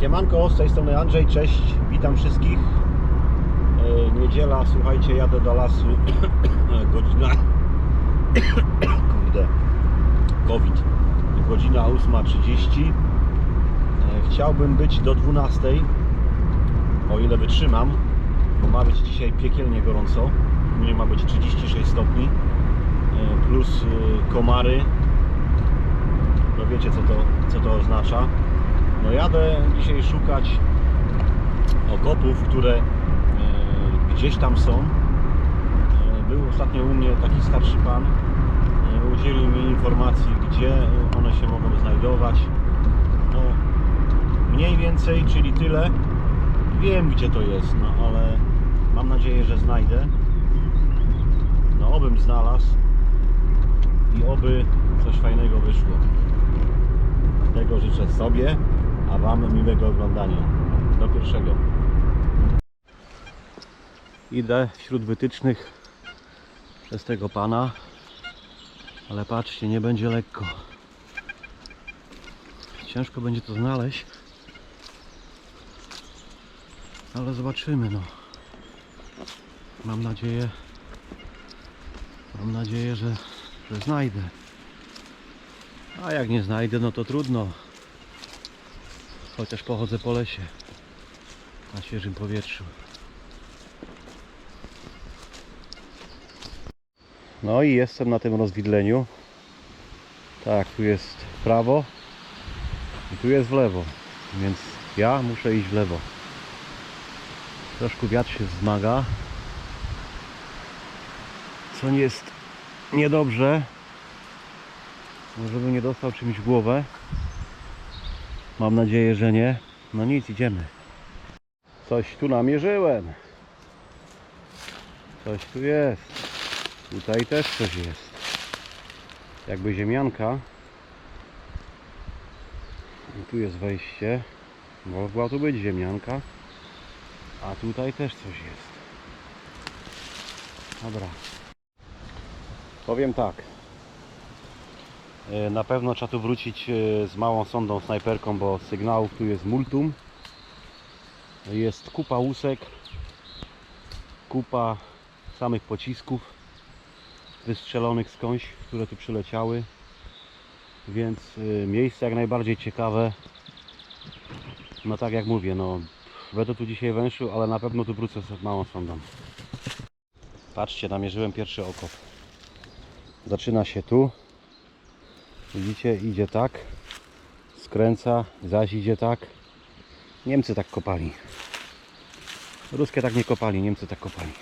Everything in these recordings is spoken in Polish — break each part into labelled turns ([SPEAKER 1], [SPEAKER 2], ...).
[SPEAKER 1] Siemanko, z tej strony Andrzej, cześć, witam wszystkich. E, Niedziela, słuchajcie, jadę do lasu. Godzina. Kurde. COVID. Godzina 8.30. E, Chciałbym być do 12.00, o ile wytrzymam, bo ma być dzisiaj piekielnie gorąco. U mnie ma być 36 stopni, e, plus komary. No wiecie co to, co to oznacza. No jadę dzisiaj szukać okopów, które e, gdzieś tam są. E, był ostatnio u mnie taki starszy pan. E, udzielił mi informacji, gdzie one się mogą znajdować. No, mniej więcej, czyli tyle. Wiem, gdzie to jest, no ale mam nadzieję, że znajdę. No, obym znalazł i oby coś fajnego wyszło. Tego życzę sobie, a Wam miłego oglądania. Do pierwszego. Idę wśród wytycznych przez tego pana, ale patrzcie, nie będzie lekko. Ciężko będzie to znaleźć, ale zobaczymy. No. Mam nadzieję, mam nadzieję, że, że znajdę. A jak nie znajdę, no to trudno. Chociaż pochodzę po lesie. Na świeżym powietrzu. No i jestem na tym rozwidleniu. Tak, tu jest w prawo i tu jest w lewo. Więc ja muszę iść w lewo. Troszkę wiatr się wzmaga. Co nie jest niedobrze, żeby nie dostał czymś w głowę. Mam nadzieję, że nie. No nic, idziemy. Coś tu namierzyłem. Coś tu jest. Tutaj też coś jest. Jakby ziemianka. I tu jest wejście. Mogła tu być ziemianka. A tutaj też coś jest. Dobra. Powiem tak. E, Na pewno trzeba tu wrócić e, z małą sondą snajperką, bo sygnałów tu jest multum. Jest kupa łusek, kupa samych pocisków wystrzelonych skądś, które tu przyleciały. Więc e, miejsce jak najbardziej ciekawe. No tak jak mówię, no będę tu dzisiaj węszył, ale na pewno tu wrócę z małą sondą. Patrzcie, namierzyłem pierwszy okop. Zaczyna się tu. Widzicie, idzie tak, skręca, zaś idzie tak. Niemcy tak kopali. Ruskie tak nie kopali, Niemcy tak kopali.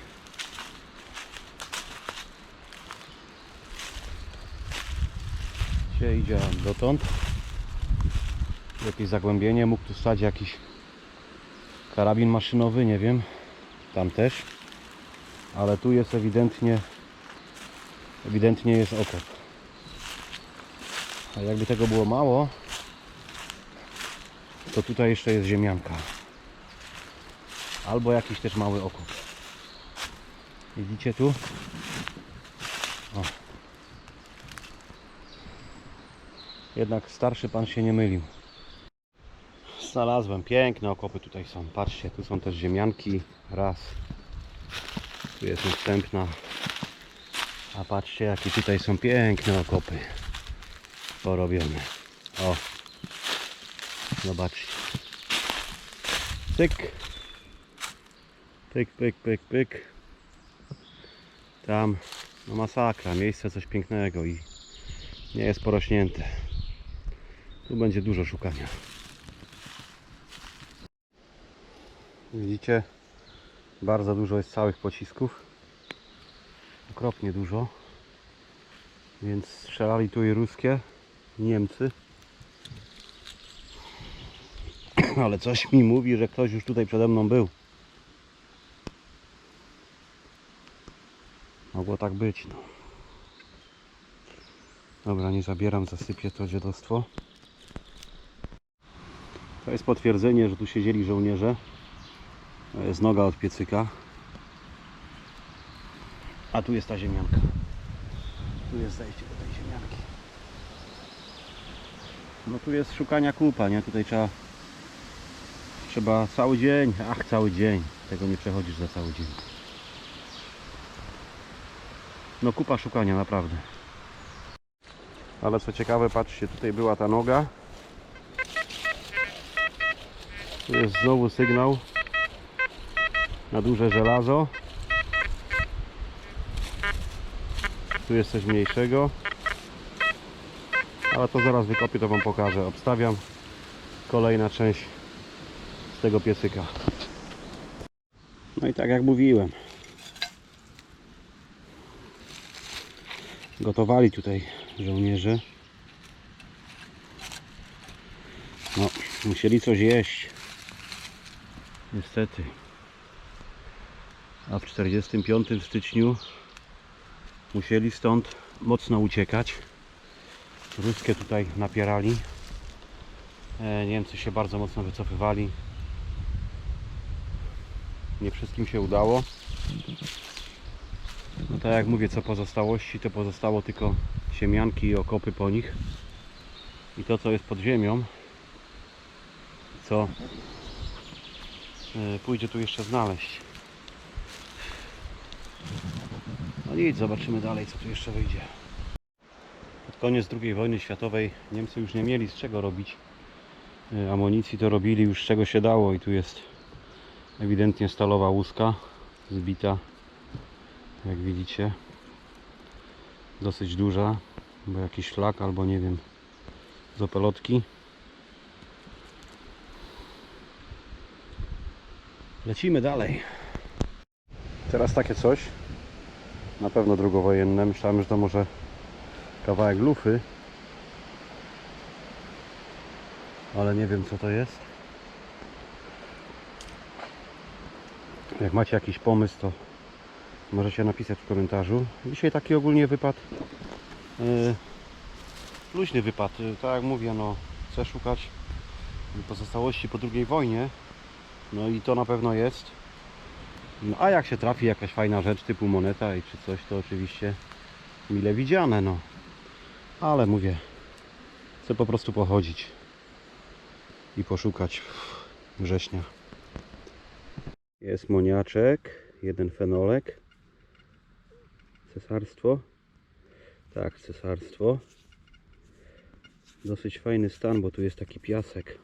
[SPEAKER 1] Dzisiaj idzie dotąd. Jakieś zagłębienie, mógł tu stać jakiś karabin maszynowy, nie wiem. Tam też. Ale tu jest ewidentnie ewidentnie jest okop. A jakby tego było mało, to tutaj jeszcze jest ziemianka. Albo jakiś też mały okop. Widzicie tu? O. Jednak starszy pan się nie mylił. Znalazłem piękne okopy tutaj są. Patrzcie, tu są też ziemianki. Raz. Tu jest następna. A patrzcie jakie tutaj są piękne okopy porobione. O. Zobaczcie. Pyk. Pyk, pyk, pyk, pyk. Tam. No masakra. Miejsce coś pięknego i nie jest porośnięte. Tu będzie dużo szukania. Widzicie? Bardzo dużo jest całych pocisków. Okropnie dużo. Więc strzelali tu i ruskie. Niemcy. Ale coś mi mówi, że ktoś już tutaj przede mną był. Mogło tak być, no. Dobra, nie zabieram, zasypię to dziadostwo. To jest potwierdzenie, że tu siedzieli żołnierze. To jest noga od piecyka. A tu jest ta ziemianka. Tu jest zejście do tej ziemianki. No tu jest szukania kupa, nie? Tutaj trzeba trzeba cały dzień, ach cały dzień, tego nie przechodzisz za cały dzień. No kupa szukania naprawdę. Ale co ciekawe, patrzcie, tutaj była ta noga. Tu jest znowu sygnał na duże żelazo. Tu jest coś mniejszego. Ale to zaraz wykopię, to Wam pokażę. Obstawiam kolejna część z tego piecyka. No i tak jak mówiłem. Gotowali tutaj żołnierze. No, musieli coś jeść. Niestety. A w 45 styczniu musieli stąd mocno uciekać. Ruskie tutaj napierali. E, Niemcy się bardzo mocno wycofywali. Nie wszystkim się udało. No tak jak mówię, co pozostałości, to pozostało tylko siemianki i okopy po nich. I to, co jest pod ziemią, co e, pójdzie tu jeszcze znaleźć. No nic, zobaczymy dalej, co tu jeszcze wyjdzie. Pod koniec II wojny światowej Niemcy już nie mieli z czego robić e, amunicji, to robili już z czego się dało i tu jest ewidentnie stalowa łuska zbita, jak widzicie. Dosyć duża, bo jakiś szlak albo nie wiem, z opelotki. Lecimy dalej. Teraz takie coś. Na pewno drugowojenne. Myślałem, że to może kawałek lufy. Ale nie wiem co to jest. Jak macie jakiś pomysł, to możecie napisać w komentarzu. Dzisiaj taki ogólnie wypad. Yy, luźny wypad. Yy, tak jak mówię, no chcę szukać pozostałości po II wojnie. No i to na pewno jest. No a jak się trafi jakaś fajna rzecz typu moneta i czy coś, to oczywiście mile widziane, no. Ale mówię, chcę po prostu pochodzić i poszukać września. Jest moniaczek, jeden fenolek. Cesarstwo. Tak, cesarstwo. Dosyć fajny stan, bo tu jest taki piasek.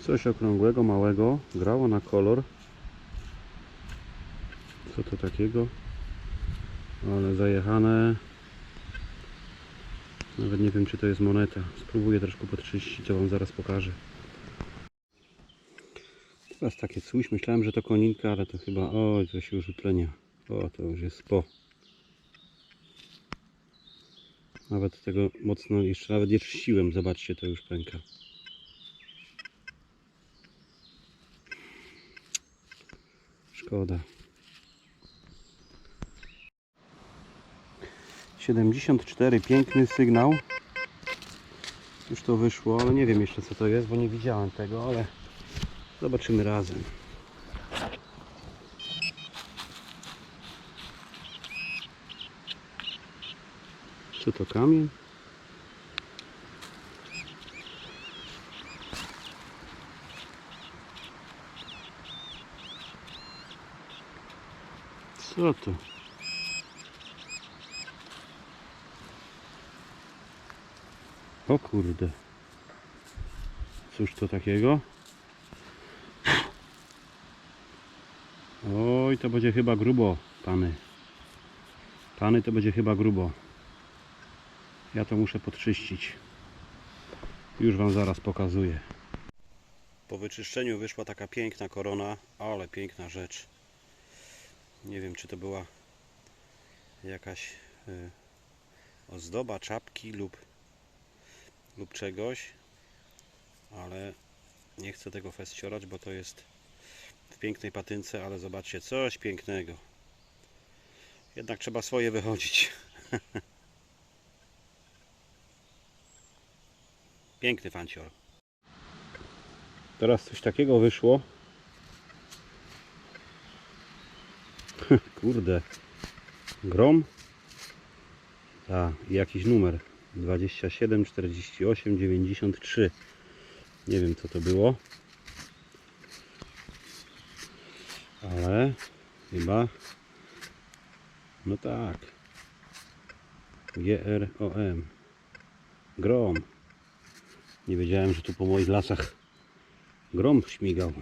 [SPEAKER 1] Coś okrągłego, małego. Grało na kolor. Co to takiego? Ale zajechane. Nawet nie wiem, czy to jest moneta. Spróbuję troszkę podczyścić, to Wam zaraz pokażę. Teraz takie coś. Myślałem, że to koninka, ale to chyba... O, to się już utlenia. O, to już jest po. Nawet tego mocno jeszcze nawet nie czyściłem. Zobaczcie, to już pęka. Szkoda. 74, piękny sygnał. Już to wyszło, ale nie wiem jeszcze co to jest, bo nie widziałem tego, ale zobaczymy razem. Co to kamień? Co to? O kurde. Cóż to takiego? Oj, to będzie chyba grubo, pany. Pany, to będzie chyba grubo. Ja to muszę podczyścić. Już Wam zaraz pokazuję. Po wyczyszczeniu wyszła taka piękna korona, ale piękna rzecz. Nie wiem, czy to była jakaś y, ozdoba, czapki lub, lub czegoś, ale nie chcę tego festiorać, bo to jest w pięknej patynce, ale zobaczcie, coś pięknego. Jednak trzeba swoje wychodzić. Piękny fancior. Teraz coś takiego wyszło. Kurde. Grom. A, i jakiś numer. 27 48 93.
[SPEAKER 2] Nie wiem co to było. Ale chyba no tak. GROM. Grom. Nie wiedziałem, że tu po moich lasach grom śmigał.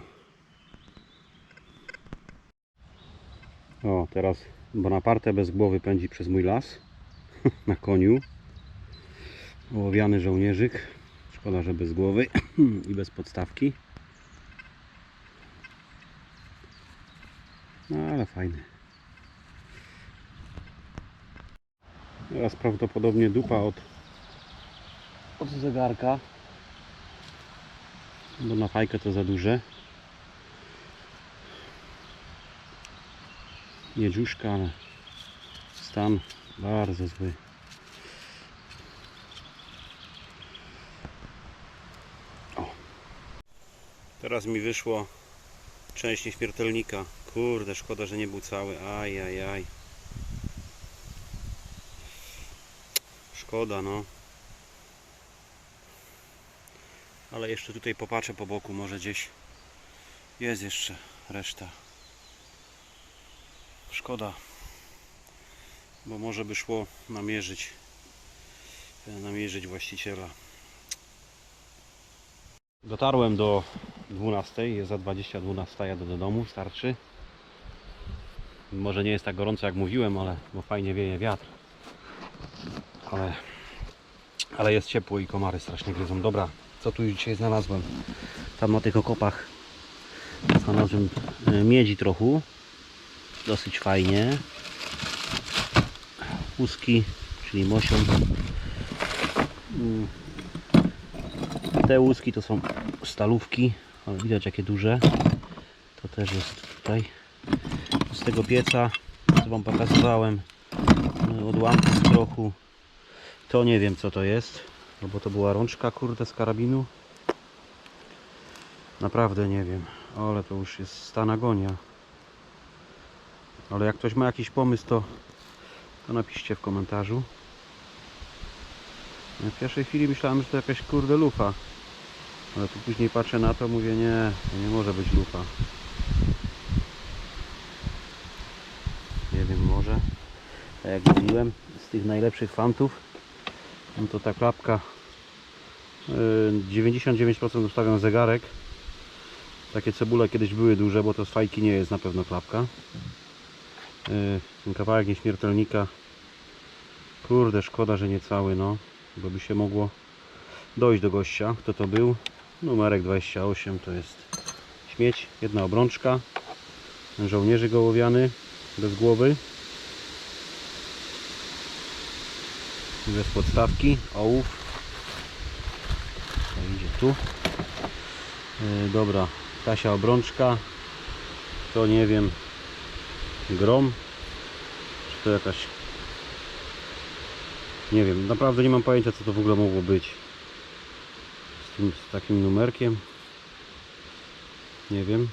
[SPEAKER 2] O, teraz Bonaparte bez głowy pędzi przez mój las na koniu. Ołowiany żołnierzyk. Szkoda, że bez głowy i bez podstawki. No ale fajny. Teraz prawdopodobnie dupa od, od zegarka. Bo na fajkę to za duże. Nie dziuszka, ale stan bardzo zły. Teraz mi wyszło część nieśmiertelnika. Kurde, szkoda, że nie był cały. Aj, aj, aj. Szkoda, no. Ale jeszcze tutaj popatrzę po boku, może gdzieś jest jeszcze reszta. Szkoda, bo może by szło namierzyć, namierzyć właściciela. Dotarłem do 12, jest za 20, 12, jadę do domu, starczy. Może nie jest tak gorąco jak mówiłem, ale bo fajnie wieje wiatr. Ale, ale jest ciepło i komary strasznie gryzą. Dobra, co tu dzisiaj znalazłem? Tam na tych okopach znalazłem e, miedzi trochę. Dosyć fajnie. Łuski, czyli mosią. Mm. Te łuski to są stalówki, ale widać jakie duże. To też jest tutaj. Z tego pieca, co Wam pokazywałem, y, odłamki z prochu. To nie wiem co to jest, no bo to była rączka kurde z karabinu. Naprawdę nie wiem, ale to już jest stan agonia. Ale jak ktoś ma jakiś pomysł, to, to napiszcie w komentarzu. W pierwszej chwili myślałem, że to jakaś kurde lufa. Ale tu później patrzę na to, mówię nie, to nie może być lufa. Nie wiem, może. Tak jak mówiłem, z tych najlepszych fantów, no to ta klapka yy, 99% ustawiam zegarek. Takie cebule kiedyś były duże, bo to z fajki nie jest na pewno klapka. Yy, ten kawałek nieśmiertelnika. Kurde, szkoda, że nie cały, no. Bo by się mogło dojść do gościa. Kto to był? Numerek 28 to jest śmieć. Jedna obrączka. Żołnierzy gołowiany. Bez głowy. Bez podstawki. Ołów. To idzie tu. Yy, dobra. Tasia obrączka. To nie wiem. Grom. Czy to jakaś nie wiem, naprawdę nie mam pojęcia co to w ogóle mogło być tym, z takim numerkiem. Nie wiem.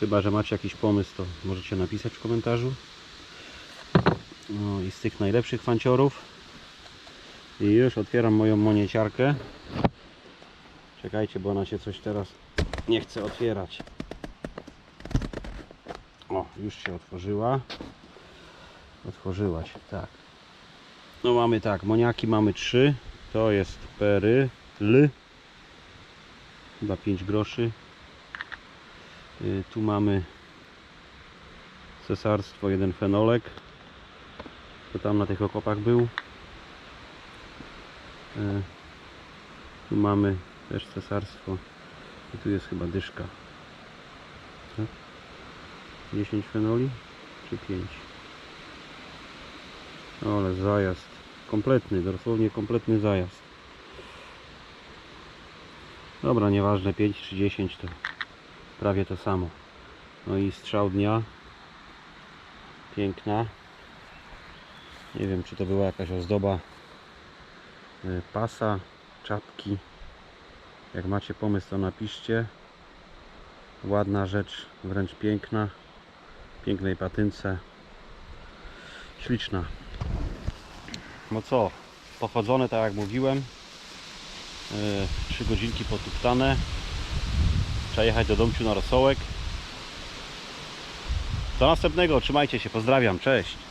[SPEAKER 2] Chyba, że macie jakiś pomysł, to możecie napisać w komentarzu. No i z tych najlepszych fanciorów. I już otwieram moją monieciarkę. Czekajcie, bo ona się coś teraz nie chce otwierać. O, już się otworzyła. Otworzyła się, tak. No mamy tak, moniaki mamy trzy. To jest pery, l. Chyba 5 groszy. Y, Tu mamy cesarstwo, jeden fenolek. To tam na tych okopach był. Y, Tu mamy też cesarstwo. I tu jest chyba dyszka. Tak? 10 fenoli czy 5? Ale zajazd. Kompletny, dosłownie kompletny zajazd. Dobra, nieważne, 5 czy 10 to prawie to samo. No i strzał dnia. Piękna. Nie wiem, czy to była jakaś ozdoba y, pasa, czapki. Jak macie pomysł, to napiszcie. Ładna rzecz, wręcz piękna. Pięknej patynce. Śliczna. No co, pochodzone tak jak mówiłem. Trzy godzinki potuptane. Trzeba jechać do domciu na rosołek. Do następnego, trzymajcie się, pozdrawiam, cześć.